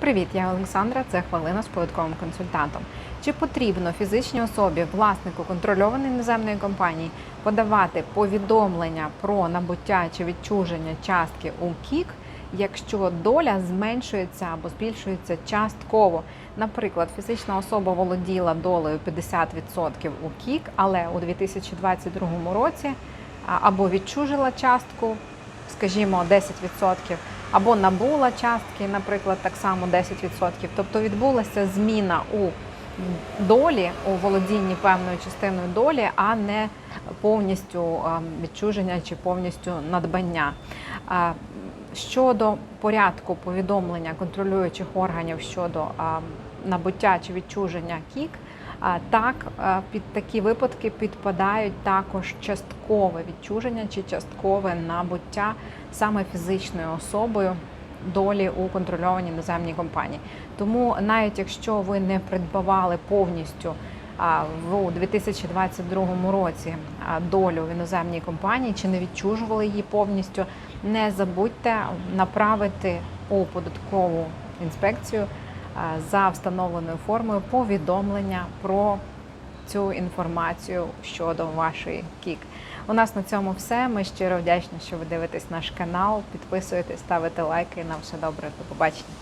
Привіт, я Олександра. Це хвилина з податковим консультантом. Чи потрібно фізичній особі, власнику контрольованої іноземної компанії, подавати повідомлення про набуття чи відчуження частки у КІК, якщо доля зменшується або збільшується частково? Наприклад, фізична особа володіла долею 50% у КІК, але у 2022 році або відчужила частку, скажімо, 10%, або набула частки, наприклад, так само 10%. Тобто відбулася зміна у долі, у володінні певною частиною долі, а не повністю відчуження чи повністю надбання. Щодо порядку повідомлення контролюючих органів щодо набуття чи відчуження КІК, Так, під такі випадки підпадають також часткове відчуження чи часткове набуття саме фізичною особою долі у контрольованій іноземній компанії. Тому навіть якщо ви не придбавали повністю в 2022 році долю в іноземній компанії чи не відчужували її повністю, не забудьте направити у податкову інспекцію за встановленою формою повідомлення про цю інформацію щодо вашої кік. У нас на цьому все. Ми щиро вдячні, що ви дивитесь наш канал. Підписуєтесь, ставите лайки. Нам все добре. До побачення.